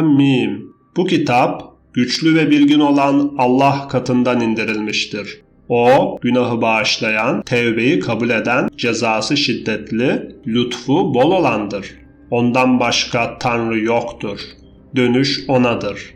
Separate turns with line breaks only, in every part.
Hamim. Bu kitap güçlü ve bilgin olan Allah katından indirilmiştir. O, günahı bağışlayan, tevbeyi kabul eden, cezası şiddetli, lütfu bol olandır. Ondan başka Tanrı yoktur. Dönüş O'nadır.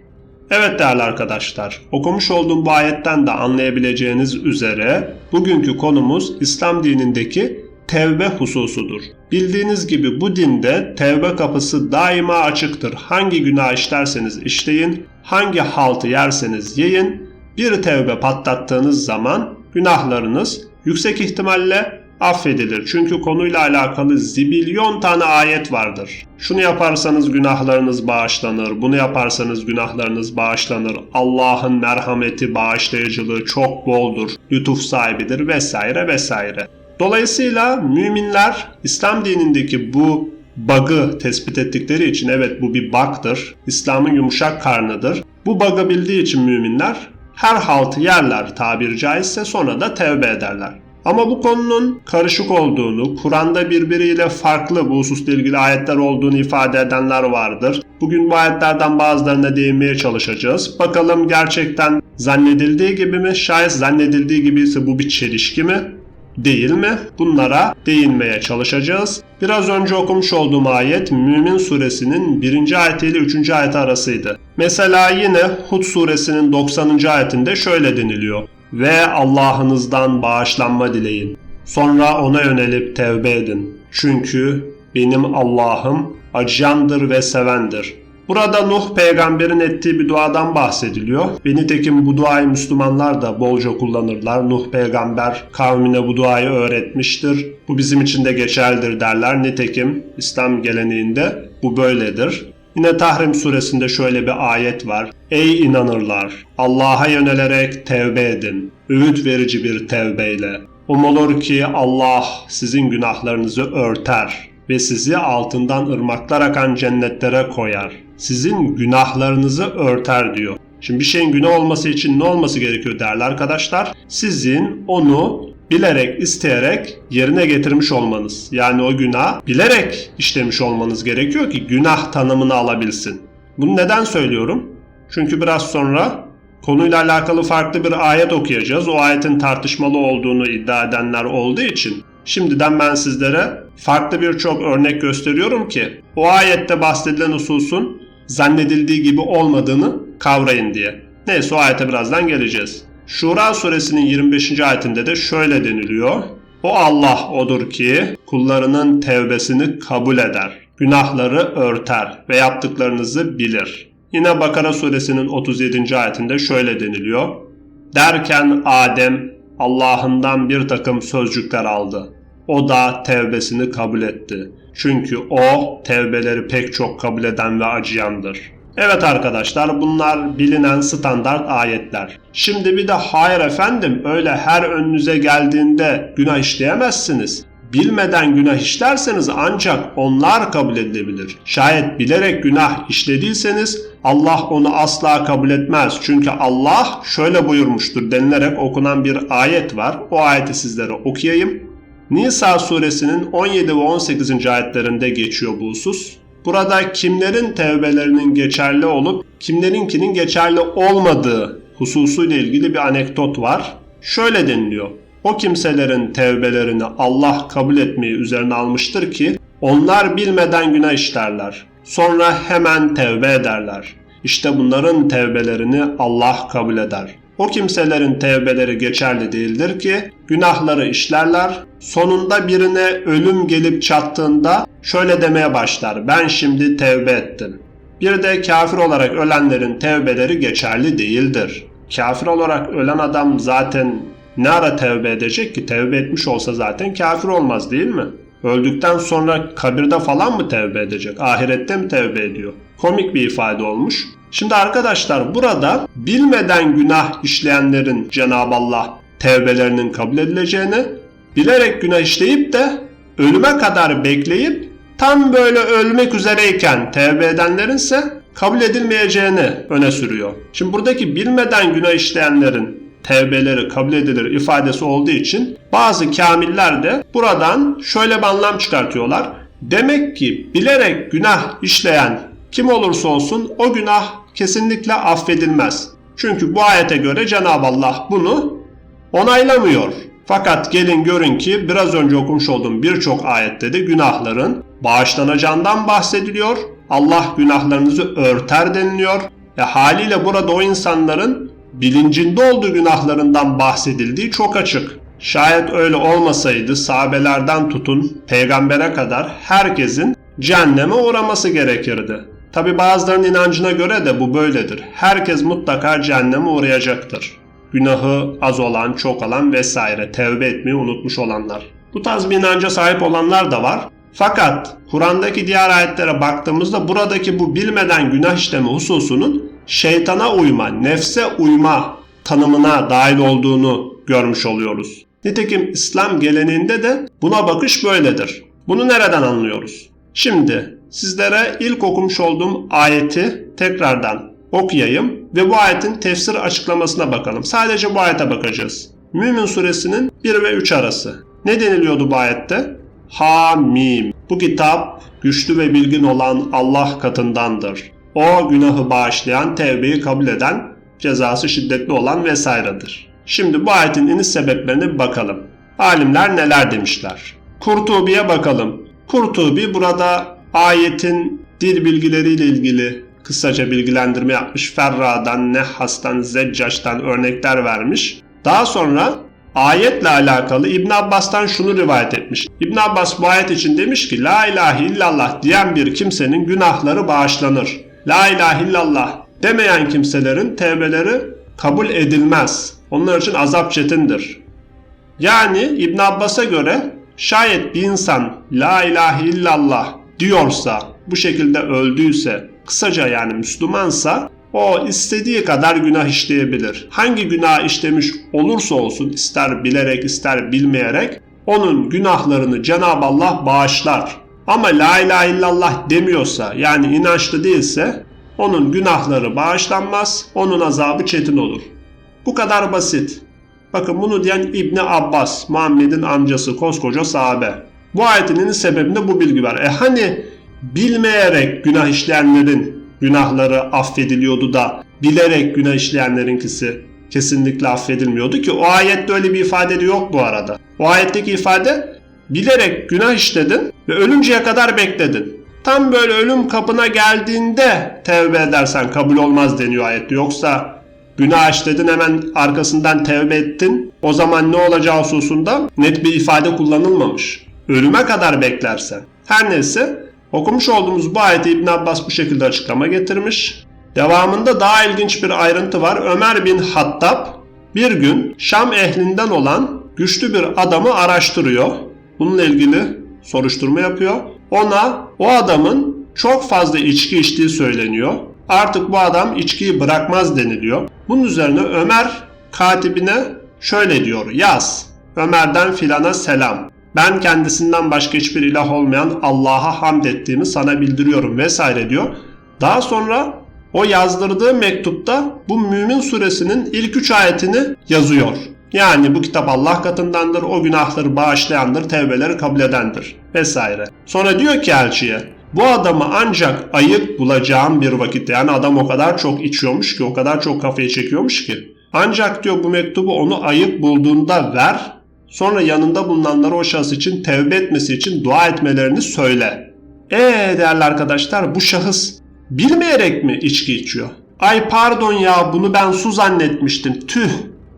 Evet değerli arkadaşlar, okumuş olduğum bu ayetten de anlayabileceğiniz üzere bugünkü konumuz İslam dinindeki tevbe hususudur. Bildiğiniz gibi bu dinde tevbe kapısı daima açıktır. Hangi günah işlerseniz işleyin, hangi haltı yerseniz yiyin, bir tevbe patlattığınız zaman günahlarınız yüksek ihtimalle affedilir. Çünkü konuyla alakalı zibilyon tane ayet vardır. Şunu yaparsanız günahlarınız bağışlanır, bunu yaparsanız günahlarınız bağışlanır. Allah'ın merhameti, bağışlayıcılığı çok boldur, lütuf sahibidir vesaire vesaire. Dolayısıyla müminler İslam dinindeki bu bug'ı tespit ettikleri için evet bu bir bug'dır. İslam'ın yumuşak karnıdır. Bu bug'ı bildiği için müminler her haltı yerler tabiri caizse sonra da tevbe ederler. Ama bu konunun karışık olduğunu, Kur'an'da birbiriyle farklı bu hususla ilgili ayetler olduğunu ifade edenler vardır. Bugün bu ayetlerden bazılarına değinmeye çalışacağız. Bakalım gerçekten zannedildiği gibi mi? Şayet zannedildiği gibi ise bu bir çelişki mi? Değil mi? Bunlara değinmeye çalışacağız. Biraz önce okumuş olduğum ayet Mümin suresinin 1. ayetiyle 3. ayeti arasıydı. Mesela yine Hud suresinin 90. ayetinde şöyle deniliyor ve Allah'ınızdan bağışlanma dileyin. Sonra ona yönelip tevbe edin. Çünkü benim Allah'ım acıyandır ve sevendir. Burada Nuh peygamberin ettiği bir duadan bahsediliyor. Ve nitekim bu duayı Müslümanlar da bolca kullanırlar. Nuh peygamber kavmine bu duayı öğretmiştir. Bu bizim için de geçerlidir derler. Nitekim İslam geleneğinde bu böyledir. Yine Tahrim suresinde şöyle bir ayet var. Ey inanırlar! Allah'a yönelerek tevbe edin. Öğüt verici bir tevbeyle. Umulur ki Allah sizin günahlarınızı örter ve sizi altından ırmaklar akan cennetlere koyar. Sizin günahlarınızı örter diyor. Şimdi bir şeyin günah olması için ne olması gerekiyor değerli arkadaşlar? Sizin onu bilerek, isteyerek yerine getirmiş olmanız. Yani o günah bilerek işlemiş olmanız gerekiyor ki günah tanımını alabilsin. Bunu neden söylüyorum? Çünkü biraz sonra konuyla alakalı farklı bir ayet okuyacağız. O ayetin tartışmalı olduğunu iddia edenler olduğu için şimdiden ben sizlere farklı birçok örnek gösteriyorum ki o ayette bahsedilen hususun zannedildiği gibi olmadığını kavrayın diye. Neyse o ayete birazdan geleceğiz. Şura suresinin 25. ayetinde de şöyle deniliyor. O Allah odur ki kullarının tevbesini kabul eder. Günahları örter ve yaptıklarınızı bilir. Yine Bakara suresinin 37. ayetinde şöyle deniliyor. Derken Adem Allah'ından bir takım sözcükler aldı. O da tevbesini kabul etti. Çünkü o tevbeleri pek çok kabul eden ve acıyandır. Evet arkadaşlar bunlar bilinen standart ayetler. Şimdi bir de hayır efendim öyle her önünüze geldiğinde günah işleyemezsiniz. Bilmeden günah işlerseniz ancak onlar kabul edilebilir. Şayet bilerek günah işlediyseniz Allah onu asla kabul etmez. Çünkü Allah şöyle buyurmuştur denilerek okunan bir ayet var. O ayeti sizlere okuyayım. Nisa suresinin 17 ve 18. ayetlerinde geçiyor bu husus. Burada kimlerin tevbelerinin geçerli olup kimlerinkinin geçerli olmadığı hususuyla ilgili bir anekdot var. Şöyle deniliyor. O kimselerin tevbelerini Allah kabul etmeyi üzerine almıştır ki onlar bilmeden günah işlerler. Sonra hemen tevbe ederler. İşte bunların tevbelerini Allah kabul eder. O kimselerin tevbeleri geçerli değildir ki günahları işlerler. Sonunda birine ölüm gelip çattığında şöyle demeye başlar. Ben şimdi tevbe ettim. Bir de kafir olarak ölenlerin tevbeleri geçerli değildir. Kafir olarak ölen adam zaten ne ara tevbe edecek ki? Tevbe etmiş olsa zaten kafir olmaz değil mi? Öldükten sonra kabirde falan mı tevbe edecek? Ahirette mi tevbe ediyor? Komik bir ifade olmuş. Şimdi arkadaşlar burada bilmeden günah işleyenlerin Cenab-ı Allah tevbelerinin kabul edileceğini, bilerek günah işleyip de ölüme kadar bekleyip tam böyle ölmek üzereyken tevbe edenlerin ise kabul edilmeyeceğini öne sürüyor. Şimdi buradaki bilmeden günah işleyenlerin tevbeleri kabul edilir ifadesi olduğu için bazı kamiller de buradan şöyle bir anlam çıkartıyorlar. Demek ki bilerek günah işleyen kim olursa olsun o günah kesinlikle affedilmez. Çünkü bu ayete göre Cenab-ı Allah bunu onaylamıyor. Fakat gelin görün ki biraz önce okumuş olduğum birçok ayette de günahların bağışlanacağından bahsediliyor. Allah günahlarınızı örter deniliyor. Ve haliyle burada o insanların bilincinde olduğu günahlarından bahsedildiği çok açık. Şayet öyle olmasaydı sahabelerden tutun peygambere kadar herkesin cehenneme uğraması gerekirdi. Tabi bazılarının inancına göre de bu böyledir. Herkes mutlaka cehenneme uğrayacaktır. Günahı az olan, çok olan vesaire tevbe etmeyi unutmuş olanlar. Bu tarz bir inanca sahip olanlar da var. Fakat Kur'an'daki diğer ayetlere baktığımızda buradaki bu bilmeden günah işleme hususunun şeytana uyma, nefse uyma tanımına dahil olduğunu görmüş oluyoruz. Nitekim İslam geleneğinde de buna bakış böyledir. Bunu nereden anlıyoruz? Şimdi sizlere ilk okumuş olduğum ayeti tekrardan okuyayım ve bu ayetin tefsir açıklamasına bakalım. Sadece bu ayete bakacağız. Mümin suresinin 1 ve 3 arası. Ne deniliyordu bu ayette? Hamim. Bu kitap güçlü ve bilgin olan Allah katındandır. O günahı bağışlayan, tevbeyi kabul eden, cezası şiddetli olan vesairedir. Şimdi bu ayetin iniş sebeplerine bir bakalım. Alimler neler demişler? Kurtubi'ye bakalım. Kurtubi burada ayetin dil bilgileriyle ilgili kısaca bilgilendirme yapmış. Ferra'dan, Nehhas'tan, Zeccaş'tan örnekler vermiş. Daha sonra ayetle alakalı İbn Abbas'tan şunu rivayet etmiş. İbn Abbas bu ayet için demiş ki La ilahe illallah diyen bir kimsenin günahları bağışlanır. La ilahe illallah demeyen kimselerin tevbeleri kabul edilmez. Onlar için azap çetindir. Yani İbn Abbas'a göre şayet bir insan La ilahe illallah diyorsa, bu şekilde öldüyse, kısaca yani Müslümansa o istediği kadar günah işleyebilir. Hangi günah işlemiş olursa olsun ister bilerek ister bilmeyerek onun günahlarını Cenab-ı Allah bağışlar. Ama la ilahe illallah demiyorsa yani inançlı değilse onun günahları bağışlanmaz, onun azabı çetin olur. Bu kadar basit. Bakın bunu diyen İbni Abbas, Muhammed'in amcası, koskoca sahabe. Bu ayetinin sebebinde bu bilgi var. E hani bilmeyerek günah işleyenlerin günahları affediliyordu da bilerek günah işleyenlerinkisi kesinlikle affedilmiyordu ki o ayette öyle bir ifade de yok bu arada. O ayetteki ifade bilerek günah işledin ve ölünceye kadar bekledin. Tam böyle ölüm kapına geldiğinde tevbe edersen kabul olmaz deniyor ayette. Yoksa günah işledin hemen arkasından tevbe ettin. O zaman ne olacağı hususunda net bir ifade kullanılmamış. Ölüme kadar beklersen. Her neyse okumuş olduğumuz bu ayeti İbn Abbas bu şekilde açıklama getirmiş. Devamında daha ilginç bir ayrıntı var. Ömer bin Hattab bir gün Şam ehlinden olan güçlü bir adamı araştırıyor. Bununla ilgili soruşturma yapıyor. Ona o adamın çok fazla içki içtiği söyleniyor. Artık bu adam içkiyi bırakmaz deniliyor. Bunun üzerine Ömer katibine şöyle diyor. Yaz. Ömer'den filana selam. Ben kendisinden başka hiçbir ilah olmayan Allah'a hamd ettiğimi sana bildiriyorum vesaire diyor. Daha sonra o yazdırdığı mektupta bu Mümin suresinin ilk üç ayetini yazıyor. Yani bu kitap Allah katındandır, o günahları bağışlayandır, tevbeleri kabul edendir vesaire. Sonra diyor ki elçiye bu adamı ancak ayıp bulacağım bir vakitte yani adam o kadar çok içiyormuş ki o kadar çok kafayı çekiyormuş ki ancak diyor bu mektubu onu ayıp bulduğunda ver sonra yanında bulunanlara o şahıs için tevbe etmesi için dua etmelerini söyle. Eee değerli arkadaşlar bu şahıs bilmeyerek mi içki içiyor? Ay pardon ya bunu ben su zannetmiştim tüh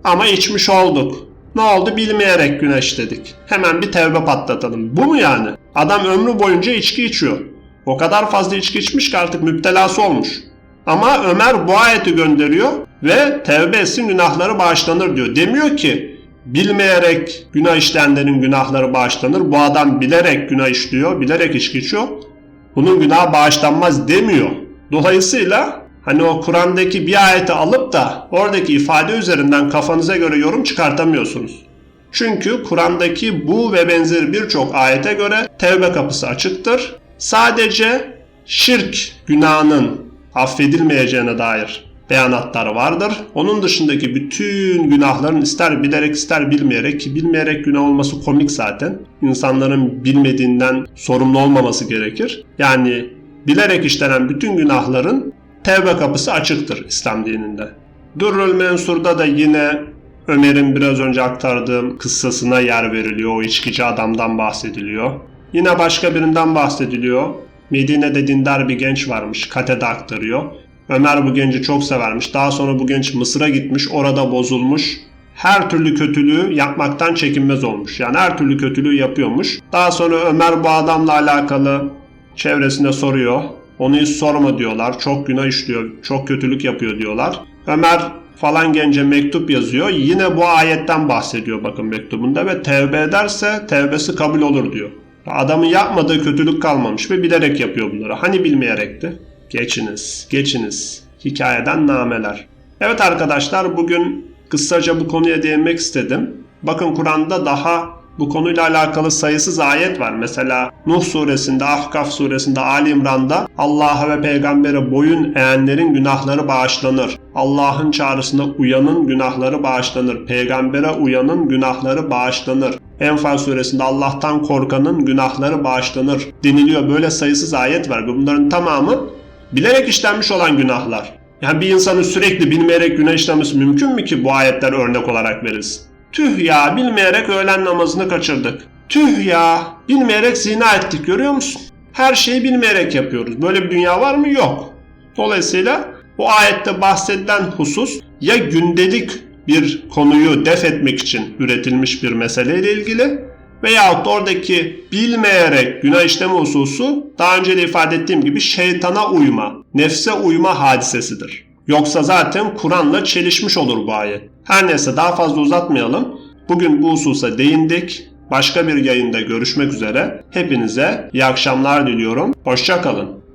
ama içmiş olduk. Ne oldu bilmeyerek günah işledik. Hemen bir tevbe patlatalım. Bu mu yani? Adam ömrü boyunca içki içiyor. O kadar fazla içki içmiş ki artık müptelası olmuş. Ama Ömer bu ayeti gönderiyor ve tevbe etsin günahları bağışlanır diyor. Demiyor ki bilmeyerek günah işleyenlerin günahları bağışlanır. Bu adam bilerek günah işliyor, bilerek içki içiyor. Bunun günahı bağışlanmaz demiyor. Dolayısıyla hani o Kur'an'daki bir ayeti alıp da oradaki ifade üzerinden kafanıza göre yorum çıkartamıyorsunuz. Çünkü Kur'an'daki bu ve benzeri birçok ayete göre tevbe kapısı açıktır. Sadece şirk günahının affedilmeyeceğine dair beyanatlar vardır. Onun dışındaki bütün günahların ister bilerek ister bilmeyerek ki bilmeyerek günah olması komik zaten. İnsanların bilmediğinden sorumlu olmaması gerekir. Yani bilerek işlenen bütün günahların tevbe kapısı açıktır İslam dininde. Durrul Mensur'da da yine Ömer'in biraz önce aktardığım kıssasına yer veriliyor. O içkici adamdan bahsediliyor. Yine başka birinden bahsediliyor. Medine'de dindar bir genç varmış. Katede aktarıyor. Ömer bu genci çok severmiş. Daha sonra bu genç Mısır'a gitmiş. Orada bozulmuş. Her türlü kötülüğü yapmaktan çekinmez olmuş. Yani her türlü kötülüğü yapıyormuş. Daha sonra Ömer bu adamla alakalı çevresinde soruyor. Onu hiç sorma diyorlar. Çok günah işliyor, çok kötülük yapıyor diyorlar. Ömer falan gence mektup yazıyor. Yine bu ayetten bahsediyor bakın mektubunda ve tevbe ederse tevbesi kabul olur diyor. Adamın yapmadığı kötülük kalmamış ve bilerek yapıyor bunları. Hani bilmeyerekti? Geçiniz, geçiniz. Hikayeden nameler. Evet arkadaşlar bugün kısaca bu konuya değinmek istedim. Bakın Kur'an'da daha bu konuyla alakalı sayısız ayet var. Mesela Nuh suresinde, Ahkaf suresinde, Ali İmran'da Allah'a ve peygambere boyun eğenlerin günahları bağışlanır. Allah'ın çağrısına uyanın günahları bağışlanır. Peygambere uyanın günahları bağışlanır. Enfal suresinde Allah'tan korkanın günahları bağışlanır deniliyor. Böyle sayısız ayet var. Bunların tamamı bilerek işlenmiş olan günahlar. Yani bir insanın sürekli bilmeyerek günah işlemesi mümkün mü ki bu ayetler örnek olarak verilsin? Tüh ya bilmeyerek öğlen namazını kaçırdık. Tüh ya bilmeyerek zina ettik görüyor musun? Her şeyi bilmeyerek yapıyoruz. Böyle bir dünya var mı? Yok. Dolayısıyla bu ayette bahsedilen husus ya gündelik bir konuyu def etmek için üretilmiş bir meseleyle ilgili veyahut da oradaki bilmeyerek günah işleme hususu daha önce de ifade ettiğim gibi şeytana uyma, nefse uyma hadisesidir. Yoksa zaten Kur'an'la çelişmiş olur bu ayet. Her neyse daha fazla uzatmayalım. Bugün bu hususa değindik. Başka bir yayında görüşmek üzere. Hepinize iyi akşamlar diliyorum. Hoşçakalın.